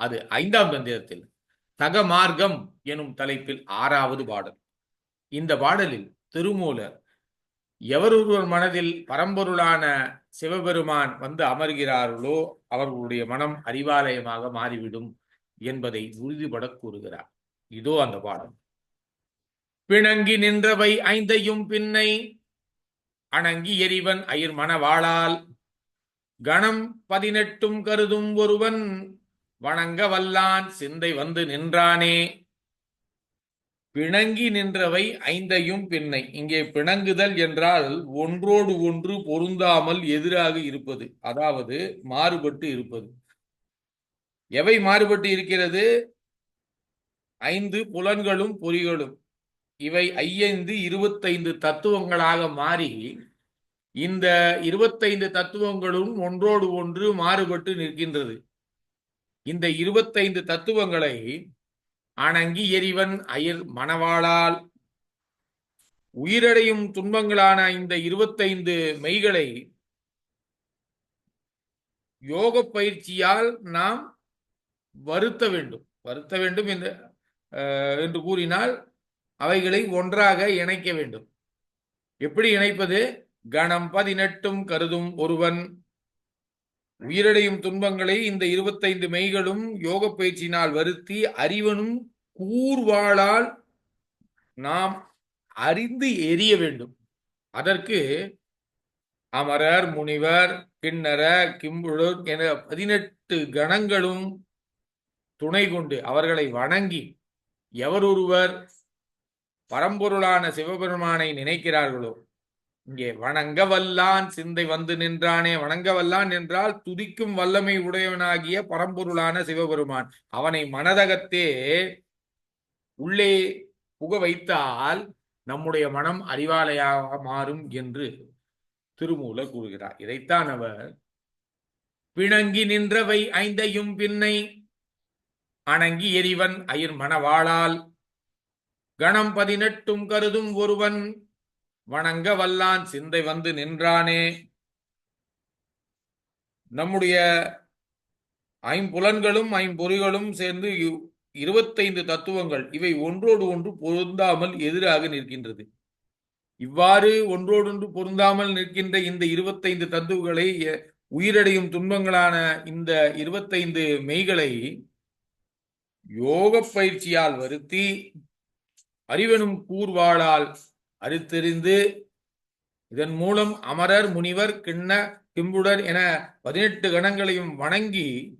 அது ஐந்தாம் தந்திரத்தில் தகமார்க்கம் எனும் தலைப்பில் ஆறாவது பாடல். இந்த பாடலில் திருமூலர் எவரொருவர் மனதில் பரம்பொருளான சிவபெருமான் வந்து அமர்கிறார்களோ அவர்களுடைய மனம் அறிவாலயமாக மாறிவிடும் என்பதை உறுதிபட கூறுகிறார். இதோ அந்த பாடல். பிணங்கி நின்றவை ஐந்தையும் பின்னை அணங்கி எரிவன் அயிர் மணவாளால் கணம் பதினெட்டும் கருதும் ஒருவன் வணங்க வல்லான் சிந்தை வந்து நின்றானே. பிணங்கி நின்றவை ஐந்தையும் பின்னை. இங்கே பிணங்குதல் என்றால் ஒன்றோடு ஒன்று பொருந்தாமல் எதிராக இருப்பது. அதாவது மாறுபட்டு இருப்பது. எவை மாறுபட்டு இருக்கிறது? ஐந்து புலன்களும் பொறிகளும். இவை ஐந்து இருபத்தைந்து தத்துவங்களாக மாறி இந்த இருபத்தைந்து தத்துவங்களும் ஒன்றோடு ஒன்று மாறுபட்டு நிற்கின்றது. இந்த இருபத்தைந்து தத்துவங்களை அணங்கி எரிவன் அயிர் மணவாளால் உயிரடையும் துன்பங்களான இந்த இருபத்தைந்து மெய்களை யோக பயிற்சியால் நாம் வருத்த வேண்டும். வருத்த வேண்டும் என்று என்று கூறினால் அவைகளை ஒன்றாக இணைக்க வேண்டும். எப்படி இணைப்பது? கணம் பதினெட்டும் கருதும் ஒருவன் உயிரடையும் துன்பங்களை இந்த இருபத்தைந்து மெய்களும் யோக பயிற்சியினால் வருத்தி அறிவனும் கூர்வாளால் நாம் அறிந்து எரிய வேண்டும். அதற்கு அமரர் முனிவர் கிண்ணர கிம்புழர் என பதினெட்டு கணங்களும் துணை கொண்டு அவர்களை வணங்கி எவரொருவர் பரம்பொருளான சிவபெருமானை நினைக்கிறார்களோ இங்கே வணங்க வல்லான் சிந்தை வந்து நின்றானே. வணங்க வல்லான் என்றால் துதிக்கும் வல்லமை உடையவனாகிய பரம்பொருளான சிவபெருமான். அவனை மனதகத்தே உள்ளே புக வைத்தால் நம்முடைய மனம் அறிவாலையாக மாறும் என்று திருமூல கூறுகிறார். இதைத்தான் அவர் பிணங்கி நின்றவை ஐந்தையும் பின்னை அணங்கி எரிவன் அயிர் மணவாளால் கணம் பதினெட்டும் கருதும் ஒருவன் வணங்க வல்லான் சிந்தை வந்து நின்றானே. நம்முடைய ஐம்புலன்களும் ஐம்பொறிகளும் சேர்ந்து இருபத்தைந்து தத்துவங்கள் இவை ஒன்றோடு ஒன்று பொருந்தாமல் எதிராக நிற்கின்றது. இவ்வாறு ஒன்றோடொன்று பொருந்தாமல் நிற்கின்ற இந்த இருபத்தைந்து தத்துவங்களை உயிரடையும் துன்பங்களான இந்த இருபத்தைந்து மெய்களை யோக பயிற்சியால் வருத்தி அறிவனும் கூர்வாளால் அறுத்தெறிந்து இதன் மூலம் அமரர் முனிவர் கிண்ண கிம்புடர் என பதினெட்டு கணங்களையும் வணங்கி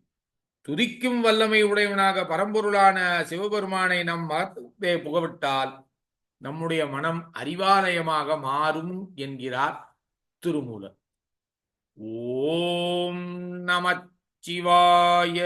துதிக்கும் வல்லமை உடையவனாக பரம்பொருளான சிவபெருமானை நம் மகத்தே புகவிட்டால் நம்முடைய மனம் அறிவாலயமாக மாறும் என்கிறார் திருமூலர். ஓம் நமச்சிவாய.